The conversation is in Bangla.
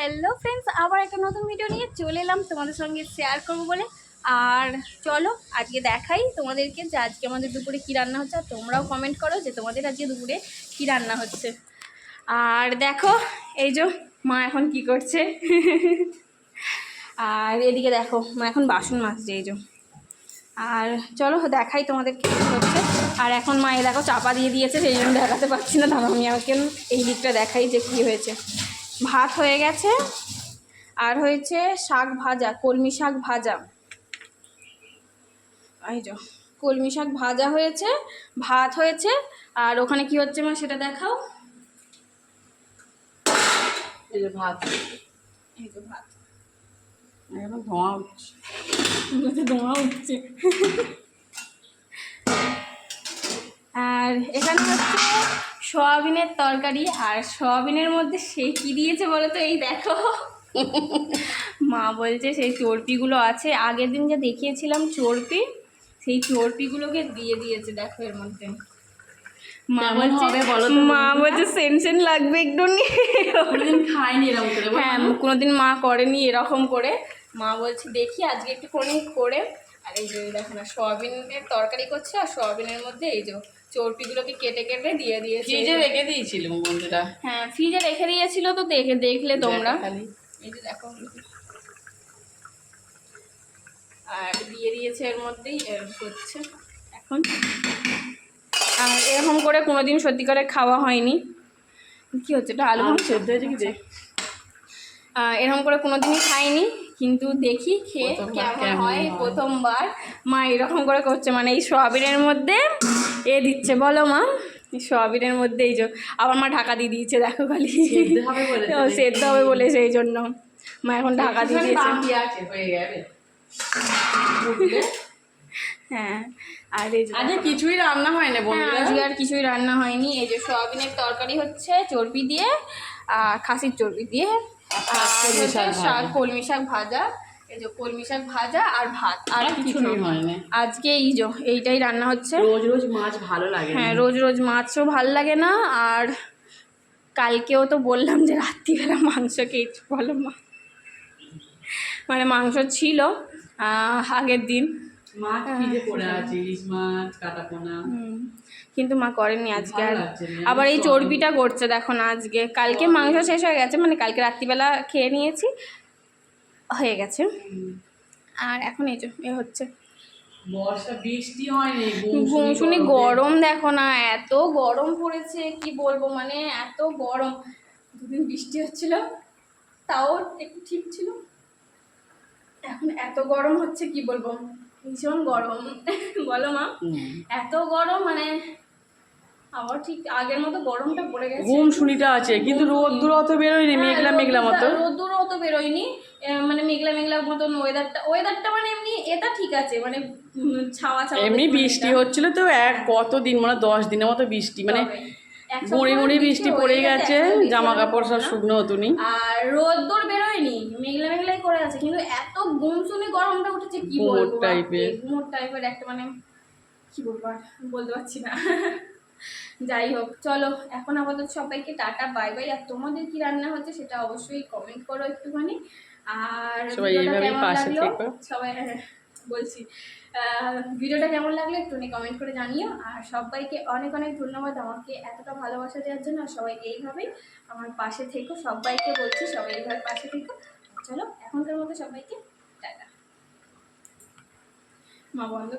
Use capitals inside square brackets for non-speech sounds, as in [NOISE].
হ্যালো ফ্রেন্ডস আবার একটা নতুন ভিডিও নিয়ে চলে এলাম তোমাদের সঙ্গে শেয়ার করব বলে। আর চলো, আজকে দেখাই তোমাদেরকে যে আজকে আমাদের দুপুরে কী রান্না হচ্ছে। আর তোমরাও কমেন্ট করো যে তোমাদের আজকে দুপুরে কী রান্না হচ্ছে। আর দেখো, এই যে মা এখন কি করছে। আর এদিকে দেখো, মা এখন বাসন মাজছে, এই যে। আর চলো, দেখাই তোমাদের কি হচ্ছে। আর এখন মা এই দেখো চাপা দিয়ে দিয়েছে, সেই জন্য দেখাতে পারছি না। দাঁড়া আমি আমাকে এই দিকটা দেখাই যে কী হয়েছে। ভাত হয়ে গেছে আর হয়েছে শাক ভাজা কলমি শাক ভাজা। এই যো কলমি শাক ভাজা হয়েছে ভাত হয়েছে আর ওখানে কি হচ্ছে মা সেটা দেখাও। এই যে ভাত। এই ভাত। এখন ধোঁয়া উঠছে। ধোঁয়া উঠছে। আর এখানে হচ্ছে সোয়াবিনের তরকারি আর সোয়াবিনের মধ্যে সে কি দিয়েছে বলো তো? এই দেখো। মা বলছে সেই চর্পিগুলো আছে। আগের দিন যে দেখিয়েছিলাম চর্পি সেই চর্পিগুলোকে দিয়ে দিয়েছে দেখো এর মধ্যে। মা বলছে মা বলছে সেন সেন লাগবে একটু। হ্যাঁ কোনোদিন মা করেনি এরকম করে। মা বলছে দেখি আজকে একটু করে আর এই যে দেখো না সয়াবিনের তরকারি করছে আর সয়াবিনের মধ্যে এই যে চর্পিগুলোকে কেটে কেটে দিয়ে দিয়েছে। ফ্রিজে রেখে দিয়েছিলাম বন্ধুরা। হ্যাঁ ফ্রিজে রেখে দিয়েছিল তো দেখে দেখলে তোমরা। খালি। এই যে দেখো। আর দিয়ে দিয়েছে এর মধ্যেই করছে এখন। আর এরকম করে কোনোদিন সত্যি করে খাওয়া হয়নি। কি হচ্ছে এটা আলু? সেদ্ধ হয়েছে কি দেখ? আহ, এরকম করে কোনোদিনই খাইনি কিন্তু দেখি খেয়ে কেমন হয়। প্রথমবার। মা এরকম করে করছে মানে এই সোয়াবিনের মধ্যে এ দিচ্ছে বলো মা। এই সয়াবিনের মধ্যে এই যে আবার মা ঢাকা দিয়ে দিয়েছে দেখো খালি। সেদ্ধ হবে বলে সেই জন্য। মা এখন ঢাকা দিয়ে দিয়েছে। হয়ে আর এই যে আজকে কিছুই রান্না হয় না হ্যাঁ, বন্ধুরা আজকে আর কিছুই রান্না হয়নি। এই যে সয়াবিনের তরকারি হচ্ছে চর্বি দিয়ে আর খাসির চর্বি দিয়ে। শাক শাক কলমি শাক ভাজা। এই যে কলমি শাক ভাজা আর ভাত আর আর কিছু হয় না। আজকে এই যে এইটাই রান্না হচ্ছে। রোজ রোজ মাছ ভালো লাগে হ্যাঁ রোজ রোজ মাছও ভালো লাগে না আর কালকেও তো বললাম যে রাত্রিবেলা মাংস খেয়েছি বলো মা। মানে মাংস ছিল আগের দিন। কাটা পোনা হুম, কিন্তু মা করেনি আজকে আর। আবার এই চর্বিটা করছে দেখো না আজকে। কালকে মাংস শেষ হয়ে গেছে মানে কালকে রাত্রিবেলা খেয়ে নিয়েছি হয়ে গেছে। আর এখন এই এ হচ্ছে। শুনি গরম দেখো না এত গরম পড়েছে কি বলব মানে এত গরম। দুদিন বৃষ্টি হচ্ছিল তাও একটু ঠিক ছিল। এখন এত গরম হচ্ছে কি বলব। ভীষণ গরম। বলো মা এত গরম মানে আবার ঠিক আগের মতো গরমটা পড়ে গেছে। ঘুম শুনিটা আছে কিন্তু রোদ্দুর অত বেরোয়নি মেঘলা মেঘলা মতো। রোদ্দুর অত বেরোয়নি। মানে মেঘলা মেঘলা মতন ওয়েদারটা ওয়েদারটা মানে এমনি এটা ঠিক আছে মানে ছাওয়া ছাওয়া এমনি বৃষ্টি হচ্ছিল তো এক কত দিন মানে দশ দিনের মতো বৃষ্টি মানে গুঁড়ি গুঁড়ি বৃষ্টি পড়ে গেছে, জামা কাপড় সব না। শুকনো হতুনি আর রোদ্দুর বেরোয়নি মেঘলা মেঘলাই করে আছে কিন্তু এত গুমসুনি গরমটা উঠেছে কি বলব টাইপের। গুমোট টাইপের একটা মানে কি বলব বলতে পারছি না [LAUGHS] যাই হোক চলো এখন আপাতত সবাইকে টাটা বাই বাই আর তোমাদের কি রান্না হচ্ছে সেটা অবশ্যই কমেন্ট করো একটুখানি আর সবাই এইভাবেই পাশে থেকো। সবাই বলছি। ভিডিওটা কেমন লাগল একটু কমেন্ট করে জানিও। আর সবাইকে অনেক অনেক ধন্যবাদ আমাকে এতটা ভালোবাসা দেওয়ার জন্য। আর সবাই এইভাবেই আমার পাশে থেকো। সবাইকে বলছি, সবাই এইভাবে পাশে থেকো। চলো, এখনকার মতো সবাইকে টাটা। মা বন্ধ